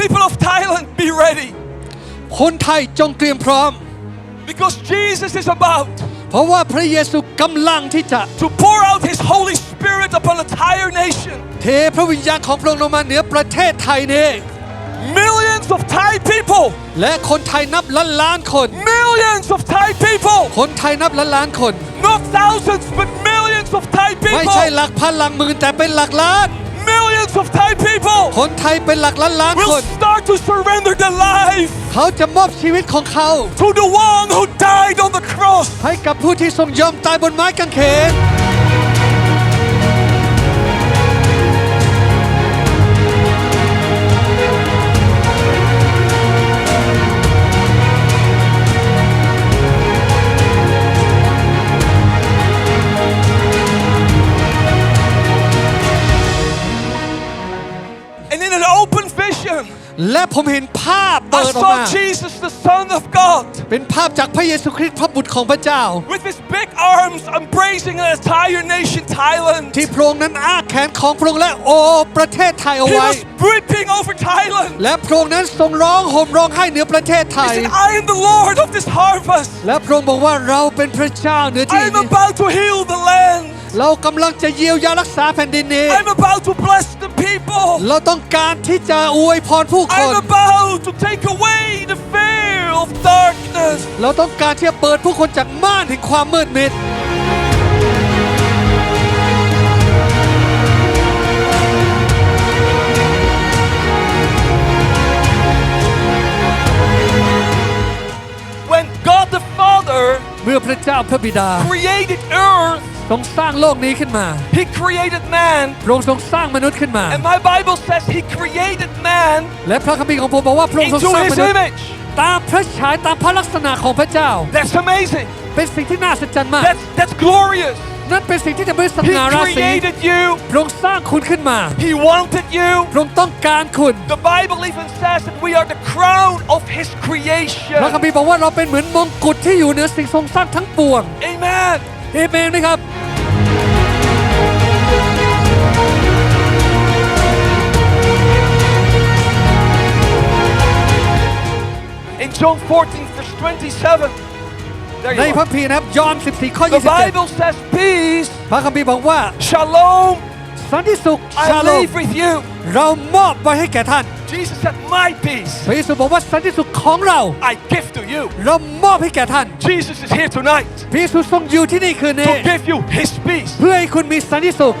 People of Thailand, be ready. คนไทยจงเตรียมพร้อม Because Jesus is about เพราะว่าพระเยซูกำลังที่จะ to pour out His Holy Spirit upon the Thai nation. เทพระวิญญาณของพระองค์ลงมาเหนือประเทศไทยนี้ Millions of Thai people. และคนไทยนับล้านล้านคน Millions of Thai people. คนไทยนับล้านล้านคน Not thousands, but millions of Thai people. ไม่ใช่หลักพันหลักหมื่นแต่เป็นหลักล้าน millions of Thai people คนไทยเป็นหลักล้านล้านค will น start to surrender their life เขาจะมอบชีวิตของเขา to the one who died on the cross. ให้กับผู้ที่ทรงยอมตายบนไม้กางเขน And in an open vision, และผมเห็นภาพ I เปิดออกมา saw Jesus, the Son of God, เป็นภาพจากพระเยซูคริสต์พระบุตรของพระเจ้า with his big arms embracing an entire nation, Thailand. ที่พระองค์นั้นอ้าแขนของพระองค์และโอบประเทศไทยเอา He ไว้ was weeping over Thailand. และพระองค์นั้นทรงร้องห่มร้องไห้เหนือประเทศไท He ย said, I am the Lord of this harvest. และพระองค์บอกว่าเราเป็นพระเจ้าเหนือที่ I am นี้ about to heal the land. เรากำลังจะเยียวยารักษาแผ่นดินนี้ I'm about to bless the people. เราต้องการที่จะอวยพรผู้คน I'm about to take away the fear of darkness. เราต้องการที่จะเปิดผู้คนจากม่านแห่งความมืดมิด When God the Father เมื่อพระเจ้าพระบิดา created earth, ทรงสร้างโลกนี้ขึ้นมา He created man. พระองค์ทรงสร้างมนุษย์ขึ้นมา And my Bible says He created man และพระคัมภีร์ของผมบอกว่าพระองค์ทรง into สร้างม His นุษย์ image. ตามพระฉายตามพระลักษณะของพระเจ้า That's amazing. เป็นสิ่งที่น่าสัศจรรย์มาก That's, that's glorious. นั่นเป็นสิ่งที่จะเป็นส He ง่าราศี created you. พระองค์สร้างคุณขึ้นมา He wanted you. พระองค์ต้องการคุณ The Bible even says that we are the crown of His creation. พระคัมภีร์บอกว่าเราเป็นเหมือนมงกุฎที่อยู่เหนือสิ่งทรงสร้างทั้งปวง Amen. เอเมนไหมครับ In John 14, verse 27, there ใน you พ are. ระพีร์นะครับยอห์น14ข้อ The 27 Bible says, Peace, พระคัมภีร์บอกว่า shalom, สันติสุขชา I โลม leave with you. เรามอบไว้ให้แก่ท่าน Jesus said, My peace พระเยซูบอกว่าสันติสุขของเรา I give to you. เรามอบให้แก่ท่าน Jesus is here tonight พระเยซูทรงอยู่ที่นี่คืนนี้ to give you His peace. เพื่อให้คุณมีสันติสุข